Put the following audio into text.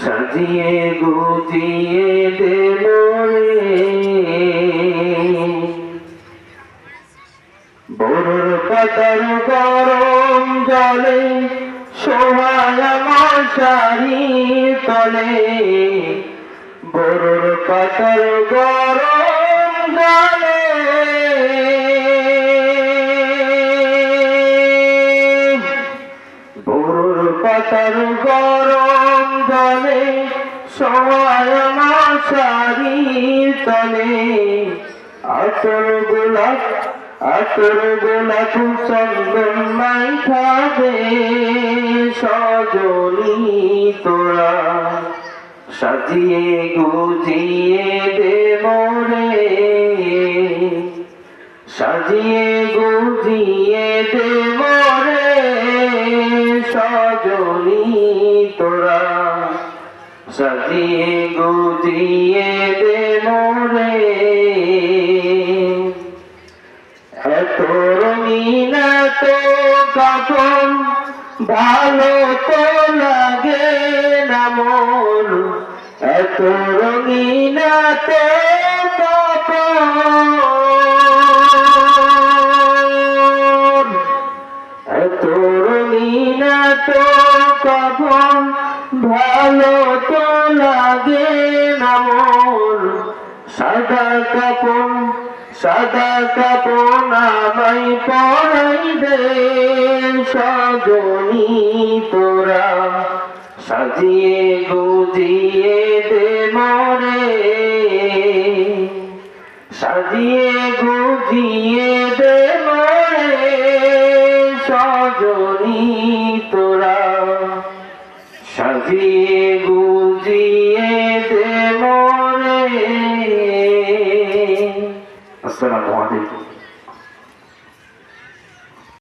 সাজিয়ে গুজিয়ে দে মরে বড়র পাতার গরম জলে সোহায় তলে। বড়র পাতার গরম জলে বড়র পাতার গরম সোহায় মশারি তলে। আতর গোলাপ আতর গোলাপ চন্দন মাই খাবে সজনি তোরা। সাজিয়ে গুজিয়ে দে মোরে। সাজিয়ে গুজিয়ে দে মোরে সজনি তোরা। সাজিয়ে গুজিয়ে দে মোরে এত রঙিন তো কাপন ভালো তো লাগে না মন। এত রঙিন তো কাপন এত রঙিন তো কাপন ভালো লাগে না মন সাদা কাপন সাদা কাপন পরাই দে সজনি তোরা সাজিয়ে গুজিয়ে দে মরে। সাজিয়ে গুজিয়ে দে মরে, সজনি তোরা সাজিয়ে গুজিয়ে